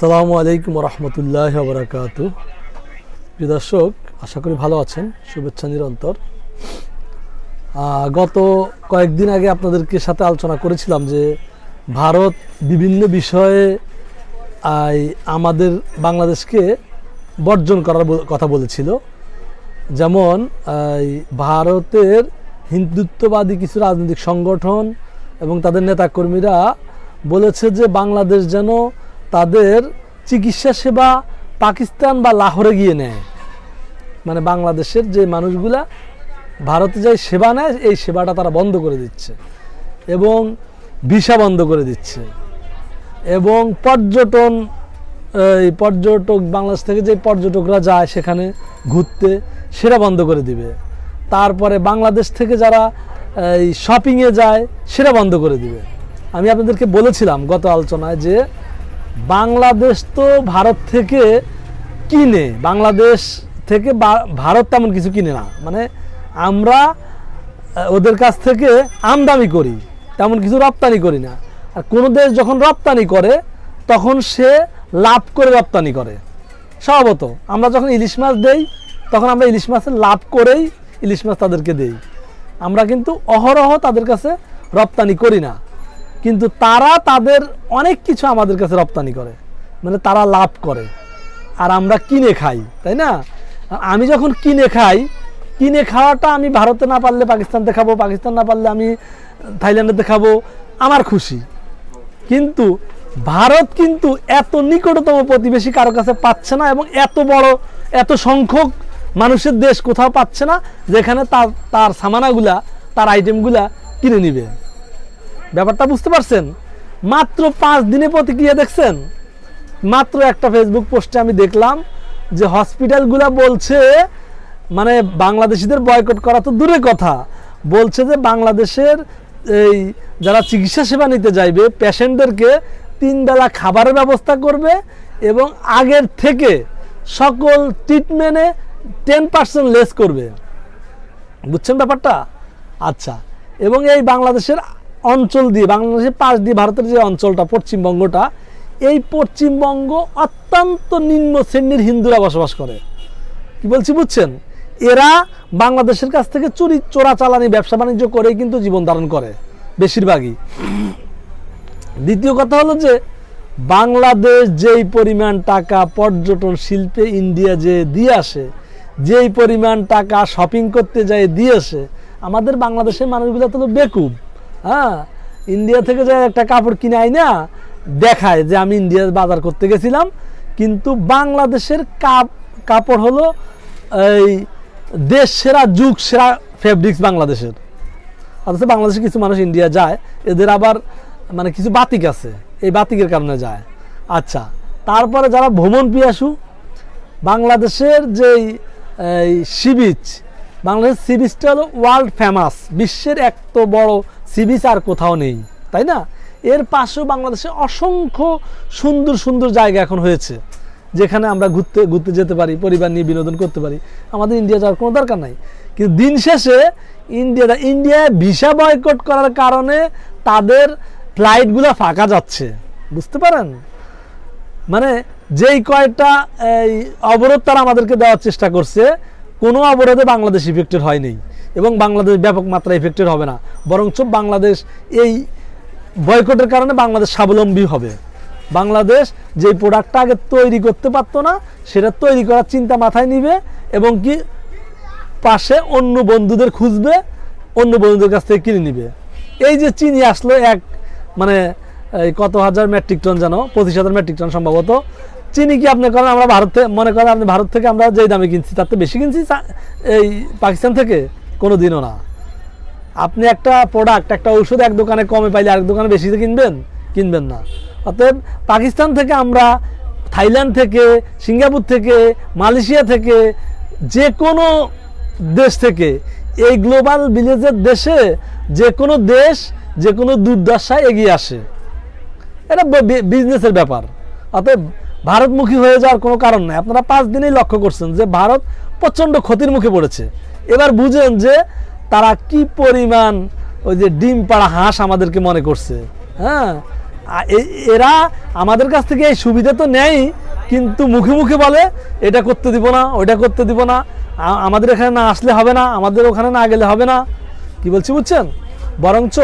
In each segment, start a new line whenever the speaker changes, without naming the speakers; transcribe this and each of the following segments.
সালামু আলাইকুম রহমতুল্লাহ বরাকাত। প্রিয় দর্শক, আশা করি ভালো আছেন। শুভেচ্ছা নিরন্তর। গত কয়েকদিন আগে আপনাদেরকে সাথে আলোচনা করেছিলাম যে ভারত বিভিন্ন বিষয়ে আমাদের বাংলাদেশকে বর্জন করার কথা বলেছিল। যেমন ভারতের হিন্দুত্ববাদী কিছু রাজনৈতিক সংগঠন এবং তাদের নেতাকর্মীরা বলেছে যে বাংলাদেশ যেন তাদের চিকিৎসা সেবা পাকিস্তান বা লাহোরে গিয়ে নেয়। মানে বাংলাদেশের যে মানুষগুলা ভারতে যে সেবা নেয়, এই সেবাটা তারা বন্ধ করে দিচ্ছে এবং ভিসা বন্ধ করে দিচ্ছে এবং পর্যটন, এই পর্যটক, বাংলাদেশ থেকে যে পর্যটকরা যায় সেখানে ঘুরতে, সেটা বন্ধ করে দিবে। তারপরে বাংলাদেশ থেকে যারা, এই শপিংয়ে যায়, সেটা বন্ধ করে দিবে। আমি আপনাদেরকে বলেছিলাম গত আলোচনায় যে বাংলাদেশ তো ভারত থেকে কিনে, বাংলাদেশ থেকে ভারত তেমন কিছু কিনে না। মানে আমরা ওদের কাছ থেকে আমদানি করি, তেমন কিছু রপ্তানি করি না। আর কোনো দেশ যখন রপ্তানি করে, তখন সে লাভ করে রপ্তানি করে। স্বভাবত, আমরা যখন ইলিশ মাছ দেই, তখন আমরা ইলিশ মাছের লাভ করেই ইলিশ মাছ তাদেরকে দেই। আমরা কিন্তু অহরহ তাদের কাছে রপ্তানি করি না। কিন্তু তারা তাদের অনেক কিছু আমাদের কাছে রপ্তানি করে। মানে তারা লাভ করে। আর আমরা কিনে খাই, তাই না? আমি যখন কিনে খাই, কিনে খাওয়াটা আমি ভারতে না পারলে পাকিস্তানতে খাব পাকিস্তান না পারলে আমি থাইল্যান্ডেতে খাব আমার খুশি। কিন্তু ভারত কিন্তু এত নিকটতম প্রতিবেশী কারও কাছে পাচ্ছে না এবং এত বড়, এত সংখ্যক মানুষের দেশ কোথাও পাচ্ছে না, যেখানে তার তার সামানাগুলা, তার আইটেমগুলা কিনে নিবে। ব্যাপারটা বুঝতে পারছেন? মাত্র পাঁচ দিনে প্রতিক্রিয়া দেখছেন? মাত্র একটা ফেসবুক পোস্টে আমি দেখলাম যে হসপিটালগুলা বলছে মানে বাংলাদেশিদের বয়কট করা তো দূরের কথা। বলছে যে বাংলাদেশের এই যারা চিকিৎসা সেবা নিতে যাইবে পেশেন্টদেরকে তিন বেলা খাবারের ব্যবস্থা করবে এবং আগের থেকে সকল ট্রিটমেন্টে টেন পার্সেন্ট লেস করবে। বুঝছেন ব্যাপারটা? আচ্ছা। এবং এই বাংলাদেশের অঞ্চল দিয়ে, বাংলাদেশের পাশ দিয়ে ভারতের যে অঞ্চলটা, পশ্চিমবঙ্গটা, এই পশ্চিমবঙ্গ অত্যন্ত নিম্ন শ্রেণির হিন্দুরা বসবাস করে। কি বলছি, বুঝছেন? এরা বাংলাদেশের কাছ থেকে চুরি চোরাচালানি ব্যবসা বাণিজ্য করেই কিন্তু জীবন ধারণ করে, বেশিরভাগই। দ্বিতীয় কথা হলো যে, বাংলাদেশ যেই পরিমাণ টাকা পর্যটন শিল্পে ইন্ডিয়া যে দিয়ে আসে, যেই পরিমাণ টাকা শপিং করতে যায় দিয়ে আসে, আমাদের বাংলাদেশের মানুষগুলো তো বেকুব। হ্যাঁ ইন্ডিয়া থেকে যে একটা কাপড় কিনে আই না দেখায় যে আমি ইন্ডিয়ার বাজার করতে গেছিলাম। কিন্তু বাংলাদেশের কাপ, কাপড় হলো এই দেশ সেরা, যুগ সেরা ফেব্রিক্স বাংলাদেশের। অথচ বাংলাদেশে কিছু মানুষ ইন্ডিয়া যায়, এদের আবার মানে কিছু বাতিক আছে, এই বাতিকের কারণে যায়। আচ্ছা তারপরে যারা ভ্রমণ পিয়াসু, বাংলাদেশের যেই সি বিচ, বাংলাদেশের সি বিচটা হলো ওয়ার্ল্ড ফেমাস বিশ্বের এক তো বড় সি বিচ আর কোথাও নেই, তাই না? এর পাশেও বাংলাদেশে অসংখ্য সুন্দর সুন্দর জায়গা এখন হয়েছে, যেখানে আমরা ঘুরতে ঘুরতে যেতে পারি, পরিবার নিয়ে বিনোদন করতে পারি। আমাদের ইন্ডিয়া যাওয়ার কোনো দরকার নাই। কিন্তু দিন শেষে ইন্ডিয়া ইন্ডিয়ায় ভিসা বয়কট করার কারণে তাদের ফ্লাইটগুলো ফাঁকা যাচ্ছে। বুঝতে পারেন? মানে যেই কয়টা এই অবরোধ তারা আমাদেরকে দেওয়ার চেষ্টা করছে, কোনো অবরোধে বাংলাদেশ ইফেক্টেড হয়নি। এবং বাংলাদেশ ব্যাপক মাত্রায় ইফেক্টেড হবে না। বরঞ্চ বাংলাদেশ এই বয়কটের কারণে বাংলাদেশ স্বাবলম্বী হবে। বাংলাদেশ যে প্রোডাক্টটা আগে তৈরি করতে পারতো না, সেটা তৈরি করার চিন্তা মাথায় নিবে এবং কি পাশে অন্য বন্ধুদের খুঁজবে, অন্য বন্ধুদের কাছ থেকে কিনে নিবে। এই যে চিনি আসলো এক মানে এই কত হাজার মেট্রিক টন যেন পঁচিশ হাজার মেট্রিক টন সম্ভবত। চিনি কি আপনি করেন? আমরা ভারত থেকে মনে করেন আপনি ভারত থেকে আমরা যেই দামে কিনছি, তার তো বেশি কিনছি এই পাকিস্তান থেকে? কোনো দিনও না। আপনি একটা প্রোডাক্ট একটা ওষুধ এক দোকানে কমে পাইলে আরেক দোকানে বেশিতে কিনবেন? কিনবেন না। অতএব পাকিস্তান থেকে আমরা, থাইল্যান্ড থেকে, সিঙ্গাপুর থেকে, মালয়েশিয়া থেকে যে কোনো দেশ থেকে, এই গ্লোবাল ভিলেজের দেশে যে কোনো দেশ যে কোনো দুর্দশায় এগিয়ে আসে। এটা বিজনেসের ব্যাপার। অতএব ভারতমুখী হয়ে যাওয়ার কোনো কারণ নেই। আপনারা পাঁচ দিনেই লক্ষ্য করছেন যে ভারত প্রচণ্ড ক্ষতির মুখে পড়েছে। এবার বুঝেন যে তারা কি পরিমাণ ওই যে ডিম পাড়া হাঁস আমাদেরকে মনে করছে। হ্যাঁ? এরা আমাদের কাছ থেকে এই সুবিধা তো নেয় কিন্তু মুখে মুখে বলে, এটা করতে দিব না ওটা করতে দিব না আমাদের এখানে না আসলে হবে না, আমাদের ওখানে না গেলে হবে না। কি বলছি বুঝছেন? বরঞ্চ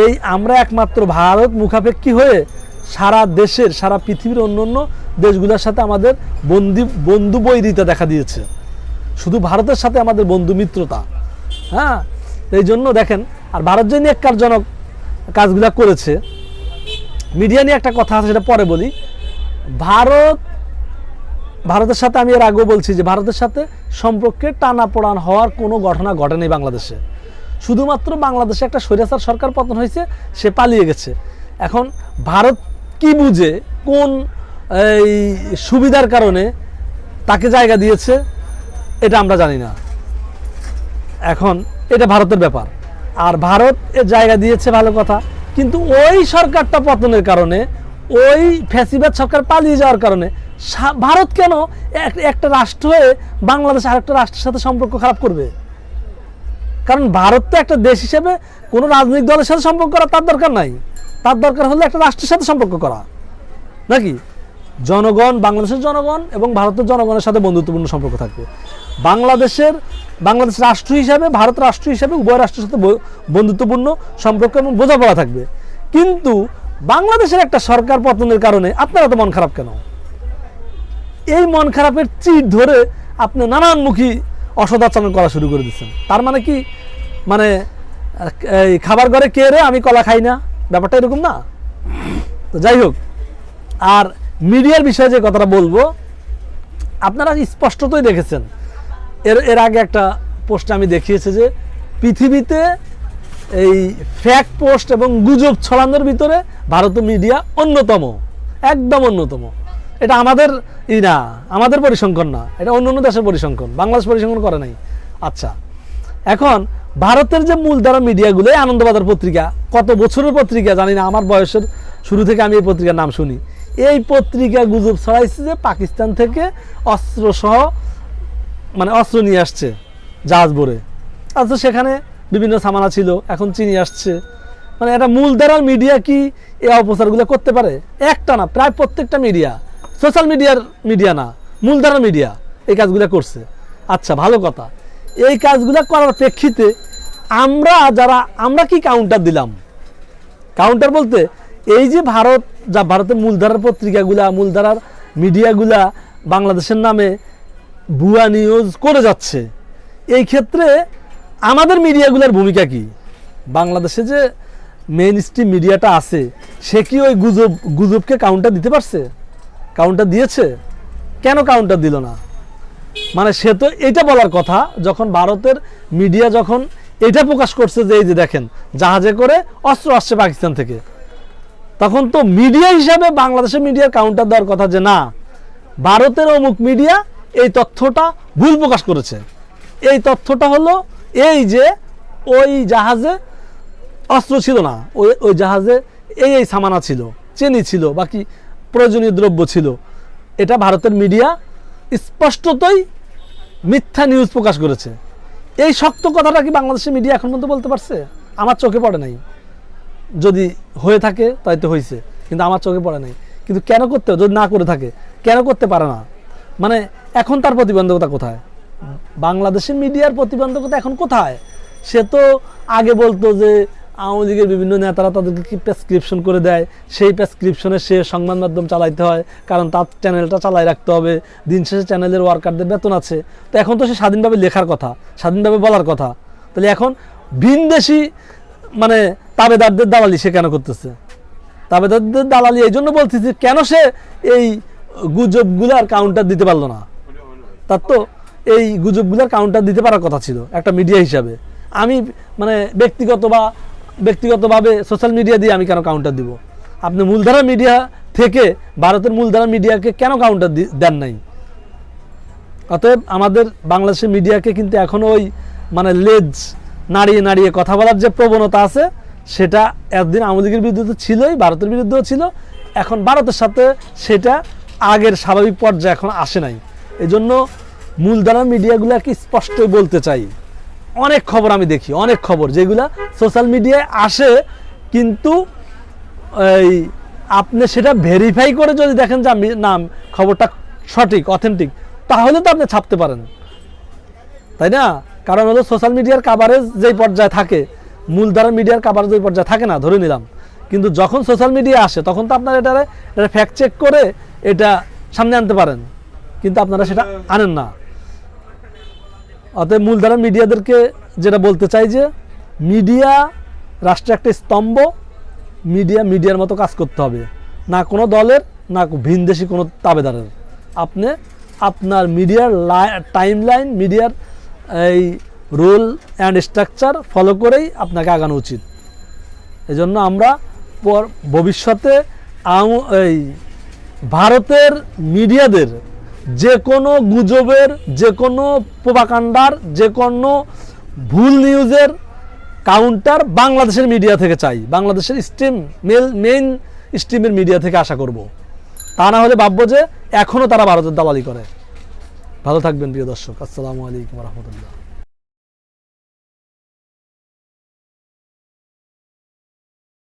এই আমরা একমাত্র ভারত মুখাপেক্ষী হয়ে সারা দেশের, সারা পৃথিবীর অন্য অন্য দেশগুলোর সাথে আমাদের বন্দি বন্ধু বৈরিতা দেখা দিয়েছে। শুধু ভারতের সাথে আমাদের বন্ধু মিত্রতা। হ্যাঁ? এই জন্য দেখেন, আর ভারত যে নিয়ে কার্যজনক কাজগুলা করেছে মিডিয়া নিয়ে একটা কথা আছে, সেটা পরে বলি। ভারত, ভারতের সাথে আমি এর আগেও বলছি যে ভারতের সাথে সম্পর্কে টানাপোড়ান হওয়ার কোনো ঘটনা ঘটেনি বাংলাদেশে। শুধুমাত্র বাংলাদেশে একটা স্বৈরাচার সরকার পতন হয়েছে, সে পালিয়ে গেছে। এখন ভারত কি বুঝে, কোন এই সুবিধার কারণে তাকে জায়গা দিয়েছে, এটা আমরা জানি না। এখন এটা ভারতের ব্যাপার। আর ভারত এর জায়গা দিয়েছে ভালো কথা, কিন্তু ওই সরকারটা পতনের কারণে, ওই ফ্যাসিবাদ সরকার পালিয়ে যাওয়ার কারণে ভারত কেন এক- একটা রাষ্ট্র হয়ে বাংলাদেশ আরেকটা রাষ্ট্রের সাথে সম্পর্ক খারাপ করবে? কারণ ভারত তো একটা দেশ হিসেবে কোনো রাজনৈতিক দলের সাথে সম্পর্ক করা তার দরকার নাই। তার দরকার হলো একটা রাষ্ট্রের সাথে সম্পর্ক করা। নাকি? জনগণ, বাংলাদেশের জনগণ এবং ভারতের জনগণের সাথে বন্ধুত্বপূর্ণ সম্পর্ক থাকবে। বাংলাদেশের, বাংলাদেশ রাষ্ট্র হিসাবে, ভারত রাষ্ট্র হিসাবে উভয় রাষ্ট্রের সাথে বন্ধুত্বপূর্ণ সম্পর্ক এবং বোঝাপড়া থাকবে। কিন্তু বাংলাদেশের একটা সরকার পতনের কারণে আপনারা তো মন খারাপ কেন? এই মন খারাপের চিট ধরে আপনি নানানমুখী অসদাচরণ করা শুরু করে দিচ্ছেন। তার মানে কি? মানে এই খাবার ঘরে কে রে? আমি কলা খাই না। ব্যাপারটা এরকম না। তো যাই হোক, আর মিডিয়ার বিষয়ে যে কথাটা বলব, আপনারা স্পষ্টতই দেখেছেন। এর এর আগে একটা পোস্টে আমি দেখিয়েছি যে পৃথিবীতে এই ফ্যাক পোস্ট এবং গুজব ছড়ানোর ভিতরে ভারতীয় মিডিয়া অন্যতম, একদম অন্যতম। এটা আমাদের ই না, আমাদের পরিসংখ্যান না, এটা অন্য অন্য দেশের পরিসংখ্যান, বাংলাদেশ পরিসংখ্যান করে নাই। আচ্ছা এখন ভারতের যে মূলধারা মিডিয়াগুলো আনন্দবাজার পত্রিকা, কত বছরের পত্রিকা জানি না, আমার বয়সের শুরু থেকে আমি এই পত্রিকার নাম শুনি। এই পত্রিকা গুজব ছড়াইছে যে পাকিস্তান থেকে অস্ত্র সহ মানে অস্ত্র নিয়ে আসছে জাহাজ ভরে অথচ সেখানে বিভিন্ন সামানা ছিল, এখন চিনি আসছে। মানে একটা মূলধারার মিডিয়া কি এই অপচারগুলো করতে পারে? একটা না, প্রায় প্রত্যেকটা মিডিয়া সোশ্যাল মিডিয়ার মিডিয়া না, মূলধারার মিডিয়া এই কাজগুলো করছে। আচ্ছা ভালো কথা। এই কাজগুলো করার প্রেক্ষিতে আমরা যারা, আমরা কি কাউন্টার দিলাম? কাউন্টার বলতে এই যে ভারত যা ভারতের মূলধারার পত্রিকাগুলা, মূলধারার মিডিয়াগুলা বাংলাদেশের নামে ভুয়া নিউজ করে যাচ্ছে। এই ক্ষেত্রে আমাদের মিডিয়াগুলোর ভূমিকা কি? বাংলাদেশে যে মেইন স্ট্রিম মিডিয়াটা আছে, সে কি ওই গুজব, গুজবকে কাউন্টার দিতে পারছে? কাউন্টার দিয়েছে? কেন কাউন্টার দিল না? মানে সে তো এটা বলার কথা, যখন ভারতের মিডিয়া যখন এটা প্রকাশ করছে যে, এই যে দেখেন, জাহাজে করে অস্ত্র আসছে পাকিস্তান থেকে। তখন তো মিডিয়া হিসাবে বাংলাদেশের মিডিয়ার কাউন্টার দেওয়ার কথা যে না, ভারতের অমুক মিডিয়া এই তথ্যটা ভুল প্রকাশ করেছে। এই তথ্যটা হলো এই যে ওই জাহাজে অস্ত্র ছিল না, ওই ওই জাহাজে এই এই সামানা ছিল, চেনি ছিল, বাকি প্রয়োজনীয় দ্রব্য ছিল। এটা ভারতের মিডিয়া স্পষ্টতই মিথ্যা নিউজ প্রকাশ করেছে। এই শক্ত কথাটা কি বাংলাদেশের মিডিয়া এখন পর্যন্ত বলতে পারছে? আমার চোখে পড়ে নাই। যদি হয়ে থাকে, তাই তো হয়েছে কিন্তু আমার চোখে পড়ে নাই। কিন্তু কেন করতে, যদি না করে থাকে, কেন করতে পারে না? মানে এখন তার প্রতিবন্ধকতা কোথায়? বাংলাদেশের মিডিয়ার প্রতিবন্ধকতা এখন কোথায়? সে তো আগে বলতো যে, আওয়ামী লীগের বিভিন্ন নেতারা তাদেরকে কি প্রেসক্রিপশন করে দেয়? সেই প্রেসক্রিপশনে সে সংবাদ মাধ্যম চালাইতে হয়, কারণ তার চ্যানেলটা চালাই রাখতে হবে। দিন শেষে চ্যানেলের ওয়ার্কারদের বেতন আছে। তো এখন তো সে স্বাধীনভাবে লেখার কথা, স্বাধীনভাবে বলার কথা। তাহলে এখন ভিনদেশি মানে তাবেদারদের দালালি সে কেন করতেছে? তাবেদারদের দালালি এই জন্য বলতেছি কেন সে এই গুজবগুলার কাউন্টার দিতে পারল না? তার তো এই গুজবগুলোর কাউন্টার দিতে পারার কথা ছিল, একটা মিডিয়া হিসাবে। আমি মানে ব্যক্তিগত বা ব্যক্তিগতভাবে সোশ্যাল মিডিয়া দিয়ে আমি কেন কাউন্টার দিব? আপনি মূলধারা মিডিয়া থেকে ভারতের মূলধারা মিডিয়াকে কেন কাউন্টার দেন নাই? অতএব আমাদের বাংলাদেশের মিডিয়াকে কিন্তু এখনও ওই মানে লেজ নাড়িয়ে নাড়িয়ে কথা বলার যে প্রবণতা আছে, সেটা এতদিন আওয়ামী লীগের বিরুদ্ধে ছিলই, ভারতের বিরুদ্ধেও ছিল। এখন ভারতের সাথে সেটা আগের স্বাভাবিক পর্যায়ে এখন আসে নাই। এই জন্য মূলধারা মিডিয়াগুলোকে স্পষ্টই বলতে চাই। অনেক খবর আমি দেখি, অনেক খবর, যেগুলা সোশ্যাল মিডিয়ায় আসে, কিন্তু এই আপনি সেটা ভেরিফাই করে যদি দেখেন যে আমি নাম, খবরটা সঠিক অথেন্টিক তাহলে তো আপনি ছাপতে পারেন। তাই না? কারণ হলো সোশ্যাল মিডিয়ার কাভারেজ যেই পর্যায়ে থাকে মূলধারা মিডিয়ার কাভারেজ ওই পর্যায়ে থাকে না, ধরে নিলাম। কিন্তু যখন সোশ্যাল মিডিয়া আসে, তখন তো আপনারা এটা এটা ফ্যাক্ট চেক করে এটা সামনে আনতে পারেন। কিন্তু আপনারা সেটা আনেন না। অতএব মূলধারা মিডিয়াদেরকে যেটা বলতে চাই যে মিডিয়া রাষ্ট্রের একটা স্তম্ভ মিডিয়া মিডিয়ার মতো কাজ করতে হবে। না কোনো দলের, না ভিনদেশি কোনো তাবেদারের। আপনি আপনার মিডিয়ার টাইম লাইন মিডিয়ার এই রুল অ্যান্ড স্ট্রাকচার ফলো করেই আপনাকে আগানো উচিত। এজন্য আমরা পর ভবিষ্যতে এই ভারতের মিডিয়াদের যে কোনো গুজবের যে কোনো প্রোপাকাণ্ডার যে কোনো ভুল নিউজের কাউন্টার বাংলাদেশের মিডিয়া থেকে চাই। বাংলাদেশের স্ট্রিম মেল, মেইন স্ট্রিমের মিডিয়া থেকে আশা করব। তা না হলে ভাববো যে এখনও তারা ভারতের দালালি করে। ভালো থাকবেন প্রিয় দর্শক। আসসালামু আলাইকুম রহমতুল্লাহ।